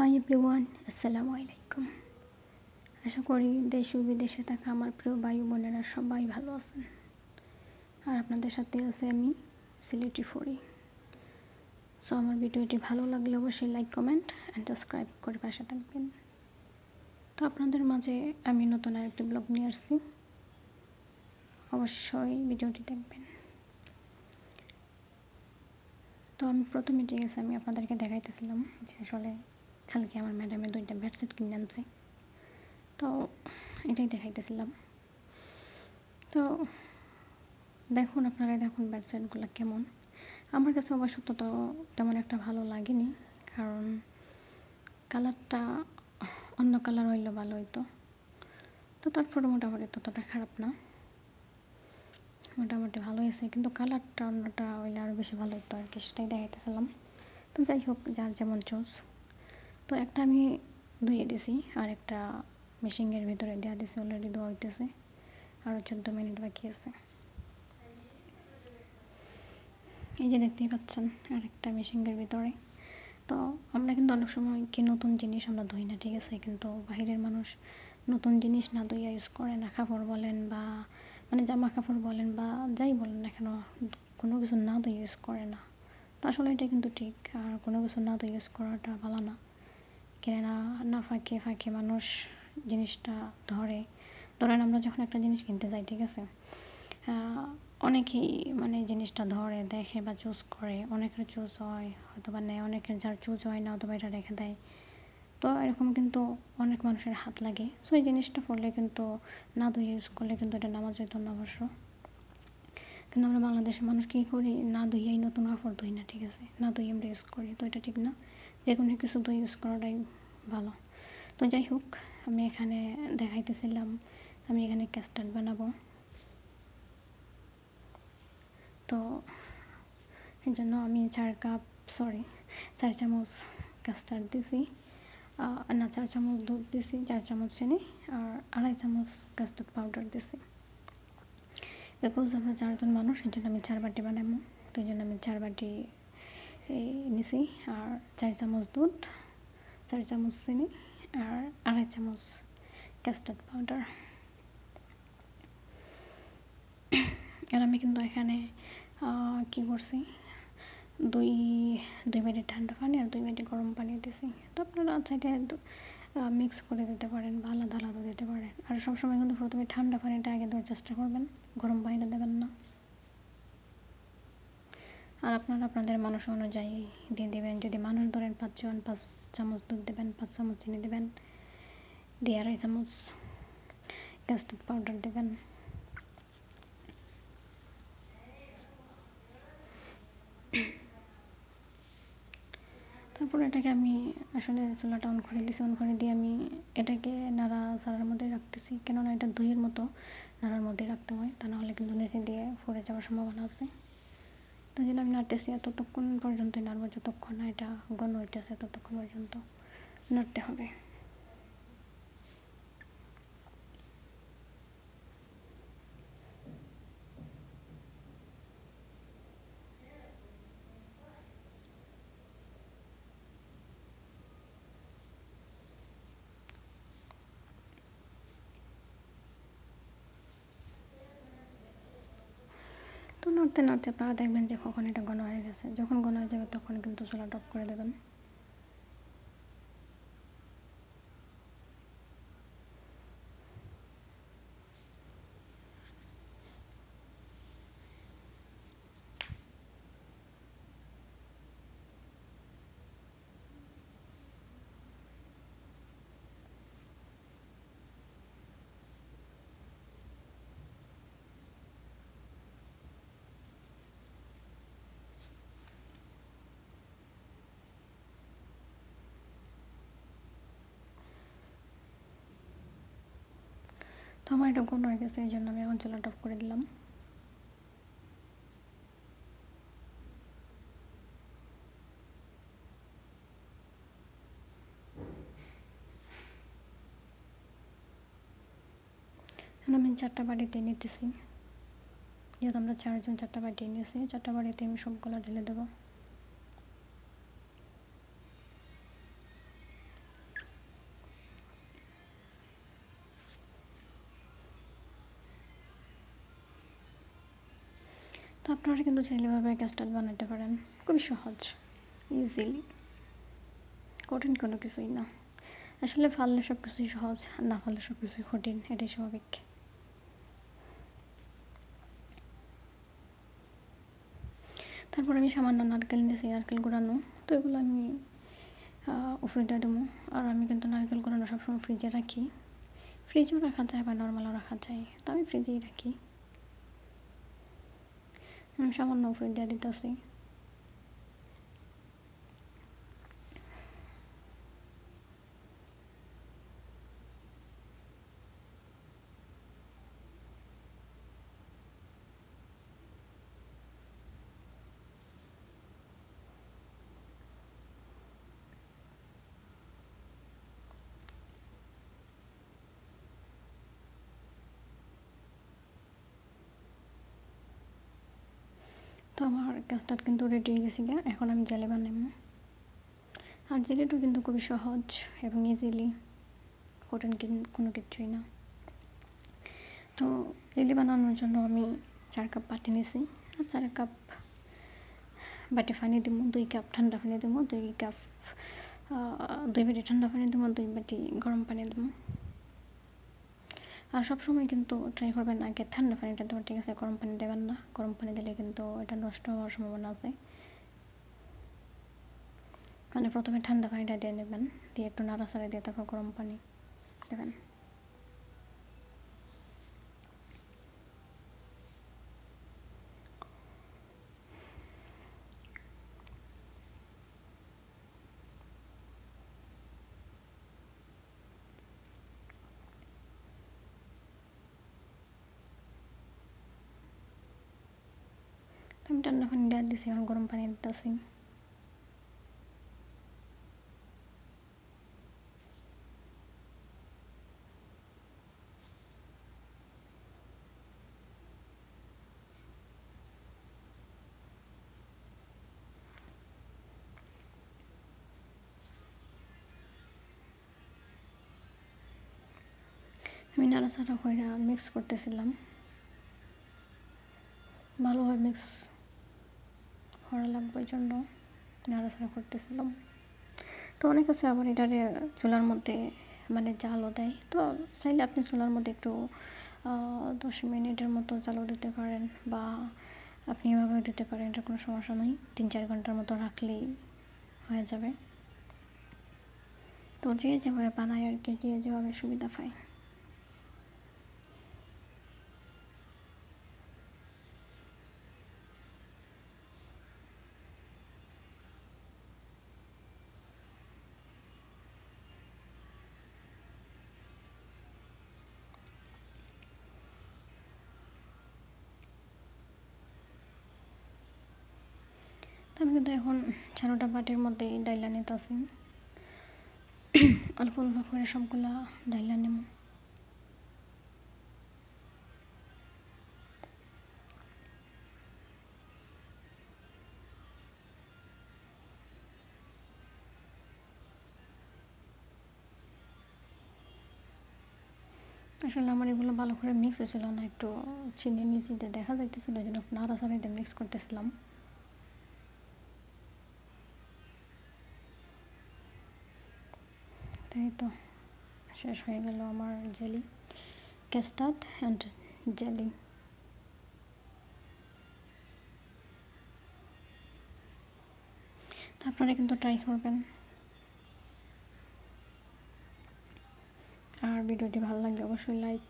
Hi everyone আসসালামু আলাইকুম আশা করি দেশ ও বিদেশে থাকা আমার প্রিয় ভাই বোনেরা সবাই ভালো আছেন। আর আপনাদের সাথে আছে আমি সিলেটি ফরি সো আমার ভিডিওটি ভালো লাগলে অবশ্যই লাইক কমেন্ট অ্যান্ড সাবস্ক্রাইব করে পাশে থাকবেন। তো আপনাদের মাঝে আমি নতুন আরেকটি ব্লগ নিয়ে আসছি। অবশ্যই ভিডিওটি দেখবেন। তো আমি প্রথমে ঠিক আছে, আমি আপনাদেরকে দেখাইতেছিলাম যে আসলে কালকে আমার ম্যাডামের দুইটা বেডশিট কিনে আনছে। তো এটাই দেখাইতেছিলাম। তো দেখুন আপনারা দেখুন বেডশিটগুলো কেমন। আমার কাছে অবশ্য তো তেমন একটা ভালো লাগেনি, কারণ কালারটা অন্য কালার হইলে ভালো হইতো। তো তারপরে মোটামুটি ততটা খারাপ না। মোটামুটি ভালো হয়েছে, কিন্তু কালারটা অন্যটা হইলে আরও বেশি ভালো হতো আর কি, সেটাই দেখাইতেছিলাম। তো যাই হোক, যার যেমন চোস তো একটা আমি ধুয়ে দিছি, আর একটা মেশিনের ভিতরে দেওয়া দিছি অলরেডি ধোয়া হইতেছে। আরও চোদ্দ মিনিট বাকি আছে। এই যে দেখতেই পাচ্ছেন, আর একটা মেশিনের ভিতরে। তো আমরা কিন্তু অনেক সময় কি নতুন জিনিস আমরা ধুই না, ঠিক আছে? কিন্তু বাহিরের মানুষ নতুন জিনিস না ধুইয়া ইউজ করে না, কাপড় বলেন বা মানে জামা কাপড় বলেন বা যাই বলেন না কেন, কোনো কিছু না তো ইউজ করে না। আসলে এটা কিন্তু ঠিক, আর কোনো কিছু না তো ইউজ করাটা ভালো না। কেননা না ফাঁকে ফাঁকে মানুষ জিনিসটা ধরে। ধরেন আমরা যখন একটা জিনিস কিনতে যাই, ঠিক আছে? অনেকেই মানে জিনিসটা ধরে, দেখে বা চুজ করে। অনেকের চুজ হয় হয়তো বা নেয়, অনেকের যার চুজ হয় না, অথবা এটা রেখে দেয়। তো এরকম কিন্তু অনেক মানুষের হাত লাগে। সো এই জিনিসটা পড়লে কিন্তু, না ধুয়ে ইউজ করলে কিন্তু এটা নামাজ হইতো না অবশ্য। কিন্তু আমরা বাংলাদেশের মানুষ কী করি? না ধুইয়াই নতুন কাপড় ধুই না, ঠিক আছে? না ধুই আমরা ইউজ করি। তো এটা ঠিক না। যে কোনো কিছু ধুই ইউজ করাটাই ভালো। তো যাই হোক, আমি এখানে দেখাইতেছিলাম, আমি এখানে কাস্টার্ড বানাবো। তো এই জন্য আমি চার কাপ সরি চার চামচ কাস্টার্ড দিছি। না, চার চামচ দুধ দিছি, চার চামচ চিনি, আর আড়াই চামচ কাস্টার্ড পাউডার দিছি। বিকজ আমরা চারজন মানুষ এই জন্য আমি চার বাটি বানাবো। তো এই জন্য আমি চার বাটি নিছি আর চার চামচ দুধ চার চামচ চিনি আর আড়াই চামচ কাস্টার্ড পাউডার আর আমি কিন্তু এখানে কি করছি দুই দুই বাটি ঠান্ডা পানি আর দুই বাটি গরম পানি দিছি তো আপনারা চাইতে মিক্স করে দিতে পারেন বা আলাদা আলাদা দিতে পারেন আর সবসময় কিন্তু প্রথমে ঠান্ডা পানিটা আগে দেওয়ার চেষ্টা করবেন গরম পানিটা দেবেন না আর আপনারা আপনাদের মানুষ অনুযায়ী দিয়ে দেবেন। যদি মানুষ ধরেন পাঁচ পাঁচজন পাঁচ চামচ দুধ দেবেন, পাঁচ চামচ চিনি দেবেন, দিয়ে আড়াই চামচ কাস্টার্ড পাউডার দেবেন। তারপর এটাকে আমি আসলে চুলাটা অন করে দিছি অন করে দিয়ে আমি এটাকে নাড়া সারার মধ্যে রাখতেছি। কেননা এটা দইয়ের মতো নাড়ার মধ্যে রাখতে হয়, তা নাহলে কিন্তু নিচে দিয়ে পড়ে যাওয়ার সম্ভাবনা আছে। তো জন্য আমি নাড়তেছি ততক্ষণ পর্যন্তই নাড়বো, যতক্ষণ না এটা গণ হইতেছে ততক্ষণ পর্যন্ত নাড়তে হবে তো নাড়তে নাড়তে আপনারা দেখবেন যে কখন এটা ঘন হয়ে গেছে। যখন ঘন হয়ে যাবে তখন কিন্তু চুলা টপ করে দেবেন। তো আমার এটা ঘন হয়ে গেছে এই জন্য আমি এখন চুলাটা অফ করে দিলাম। আমি চারটা বাড়িতে নিতেছি। যেহেতু আমরা চারজন চারটা বাটি নিয়েছি চারটা বাড়িতে আমি সবগুলো ঢেলে দেবো। তো আপনারা কিন্তু চাইলে এভাবে কাস্টার্ড বানাতে পারেন। খুবই সহজ ইজিলি কঠিন কোনো কিছুই না। আসলে ফাললে সব কিছুই সহজ, আর না ফাললে সব কিছুই কঠিন, এটাই স্বাভাবিক। তারপর আমি সামান্য নারকেল নিয়েছি, নারকেল গুঁড়ানো। তো এগুলো আমি ফ্রিজে দেবো। আর আমি কিন্তু নারকেল গুঁড়ানো সবসময় ফ্রিজে রাখি। ফ্রিজেও রাখা যায় বা নর্মালও রাখা যায়, তো আমি ফ্রিজেই রাখি। সামান্য দিয়ে দিতেছি। তো আমার কাস্টার্ড কিন্তু রেডি হয়ে গেছে গিয়া, এখন আমি জেলি বানাবো। আর জেলিটা কিন্তু খুবই সহজ এবং ইজিলি কঠিন কোনো কিছুই না। তো জেলি বানানোর জন্য আমি চার কাপ পাটি নিয়েছি আর চার কাপ বাটি পানি দিব দুই কাপ ঠান্ডা পানি দিব দুই কাপ দুই বাটি ঠান্ডা পানি দিব দুই বাটি গরম পানি দেবো আর সবসময় কিন্তু ট্রাই করবেন আগে ঠান্ডা পানিটা দেওয়ার ঠিক আছে? গরম পানি দেবেন না। গরম পানি দিলে কিন্তু এটা নষ্ট হওয়ার সম্ভাবনা আছে। মানে প্রথমে ঠান্ডা পানিটা দিয়ে নেবেন, দিয়ে একটু নাড়াচাড়া দিয়ে তারপর গরম পানি দেবেন। দিয়ে দিছি এখন গরম পানি দিতেছি আমি নাড়াচাড়া করে মিক্স করতেছিলাম ভালোভাবে মিক্স করা লাগবে জন্য নাড়াচাড়া করতেছিলাম। তো অনেক আছে আবার এটারে চুলার মধ্যে মানে জালও দেয়। তো চাইলে আপনি চুলার মধ্যে একটু দশ মিনিটের মতো জালও দিতে পারেন বা আপনি এভাবেও দিতে পারেন, এটা কোনো সমস্যা নেই। তিন চার ঘণ্টার মতো রাখলেই হয়ে যাবে। তো যে যেভাবে বানায় আর কি, যে যেভাবে সুবিধা পায়। আমি কিন্তু এখন ছানোটা বাটির মধ্যে ডাইলা নিতেছি। অল্প অল্প করে সবগুলা ডাইলা নেব আসলে আমার এগুলো ভালো করে মিক্স হয়েছিল না, একটু চিনি নিচিতে দেখা যাইতেছিল জন্য নাড়াচাড়াইতে মিক্স করতেছিলাম। তাই তো, শেষ হয়ে গেল আমার জেলি কাস্টার্ড অ্যান্ড জেলি আপনারা কিন্তু ট্রাই করবেন। আর ভিডিওটি ভালো লাগলে অবশ্যই লাইক